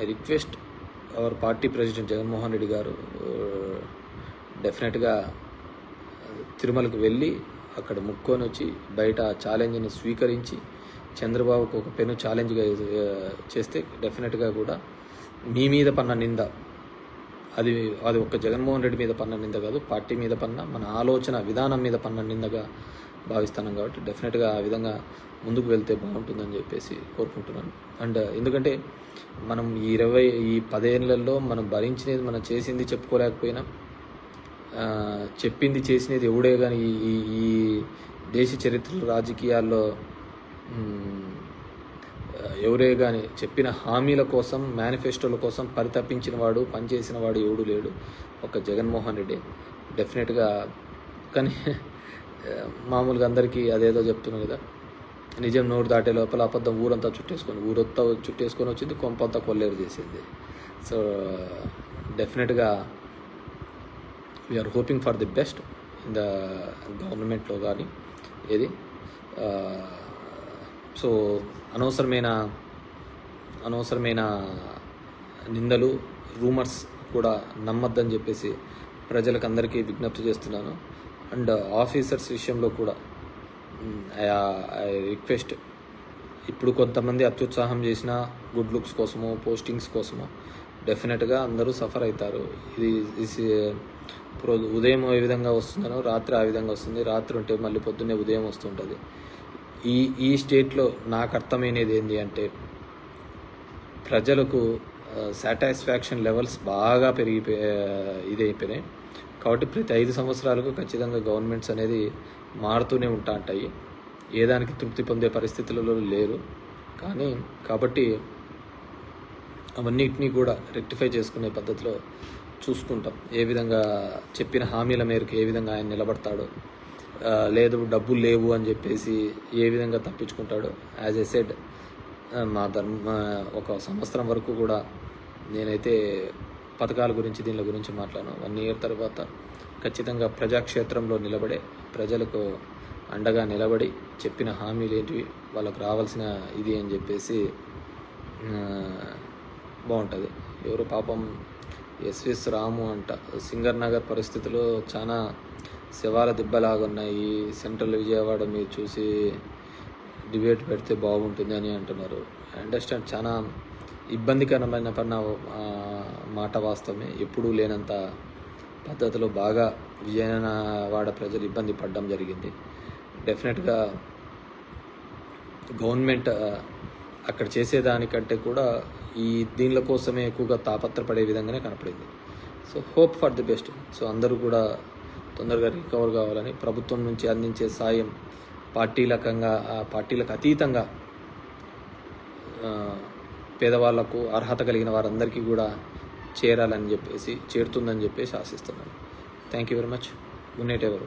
I request our party president Jaganmohan Reddy గారు uh, డెఫినెట్గా తిరుమలకు వెళ్ళి అక్కడ ముక్కొని వచ్చి బయట ఛాలెంజ్ని స్వీకరించి చంద్రబాబుకు ఒక పెను ఛాలెంజ్గా uh, చేస్తే డెఫినెట్గా కూడా మీ మీద పన్న నింద. అది అది ఒక్క జగన్మోహన్ రెడ్డి మీద పన్న నింద కాదు పార్టీ మీద పన్న మన ఆలోచన విధానం మీద పన్న నిందగా భావిస్తున్నాం కాబట్టి డెఫినెట్గా ఆ విధంగా ముందుకు వెళ్తే బాగుంటుందని చెప్పేసి కోరుకుంటున్నాను. అండ్ ఎందుకంటే మనం ఈ ఇరవై ఈ పదేళ్ళలో మనం భరించినది మనం చేసింది చెప్పుకోలేకపోయినా చెప్పింది చేసినది ఎవడే కానీ ఈ ఈ- దేశ చరిత్రలో రాజకీయాల్లో ఎవరే కానీ చెప్పిన హామీల కోసం మేనిఫెస్టోల కోసం పరితపించిన వాడు పనిచేసిన వాడు ఎవడు లేడు. ఒక జగన్మోహన్ రెడ్డి. డెఫినెట్గా కానీ మామూలుగా అందరికీ అదేదో చెప్తున్నాను కదా. నిజం నోరు దాటే లోపల అబద్ధం ఊరంతా చుట్టేసుకొని ఊరంతా చుట్టేసుకొని వచ్చింది కొంపంతా కొల్లేరు చేసింది. సో డెఫినెట్గా we're hoping for the best in the గవర్నమెంట్లో కానీ ఏది? సో అనవసరమైన అనవసరమైన నిందలు రూమర్స్ కూడా నమ్మద్దని చెప్పేసి ప్రజలకు అందరికీ విజ్ఞప్తి చేస్తున్నాను. అండ్ ఆఫీసర్స్ విషయంలో కూడా ఐ రిక్వెస్ట్ ఇప్పుడు కొంతమంది అత్యుత్సాహం చేసిన గుడ్ లుక్స్ కోసమో పోస్టింగ్స్ కోసమో డెఫినెట్గా అందరూ సఫర్ అవుతారు. ఇది ఇది uh, ఉదయం ఏ విధంగా వస్తుందనో రాత్రి ఆ విధంగా వస్తుంది. రాత్రి ఉంటే మళ్ళీ పొద్దున్నే ఉదయం వస్తుంటుంది. ఈ ఈ స్టేట్లో నాకు అర్థమైనది ఏంటి అంటే ప్రజలకు సాటిస్ఫాక్షన్ లెవెల్స్ బాగా పెరిగిపోయి ఇదైపోయినాయి. కాబట్టి ప్రతి ఐదు సంవత్సరాలకు ఖచ్చితంగా గవర్నమెంట్స్ అనేది మారుతూనే ఉంటా ఉంటాయి ఏ దానికి తృప్తి పొందే పరిస్థితులలో లేరు. కానీ కాబట్టి అవన్నిటినీ కూడా రెక్టిఫై చేసుకునే పద్ధతిలో చూసుకుంటాం. ఏ విధంగా చెప్పిన హామీల మేరకు ఏ విధంగా ఆయన నిలబడతాడో లేదు డబ్బులు లేవు అని చెప్పేసి ఏ విధంగా తప్పించుకుంటాడో యాజ్ ఎ సెడ్ మా ధర్మ ఒక సంవత్సరం వరకు కూడా నేనైతే పథకాల గురించి దీని గురించి మాట్లాడాను. వన్ ఇయర్ తర్వాత ఖచ్చితంగా ప్రజాక్షేత్రంలో నిలబడే ప్రజలకు అండగా నిలబడి చెప్పిన హామీలు ఏంటివి వాళ్ళకు రావాల్సిన ఇది అని చెప్పేసి బాగుంటుంది. ఎవరు పాపం ఎస్విఎస్ రాము అంట. సింగర్ నగర్ పరిస్థితులు చాలా శవాల దిబ్బలాగా ఉన్నాయి సెంట్రల్ విజయవాడ మీరు చూసి డిబేట్ పెడితే బాగుంటుంది అని అంటున్నారు. అండర్స్టాండ్ చాలా ఇబ్బందికరమైన పన్న మాట వాస్తవమే. ఎప్పుడూ లేనంత పద్ధతిలో బాగా విజయనవాడ ప్రజలు ఇబ్బంది పడడం జరిగింది. డెఫినెట్గా గవర్నమెంట్ అక్కడ చేసేదానికంటే కూడా ఈ దీనిల కోసమే ఎక్కువగా తాపత్రపడే విధంగానే కనపడింది. So hope for the best so అందరూ కూడా తొందరగా రికవర్ కావాలని ప్రభుత్వం నుంచి అందించే సాయం పార్టీలకంగా ఆ పార్టీలకు అతీతంగా పేదవాళ్ళకు అర్హత కలిగిన వారందరికీ కూడా చేరాలని చెప్పేసి చేరుతుందని చెప్పేసి ఆశిస్తున్నాను. Thank you very much good night ఎవరి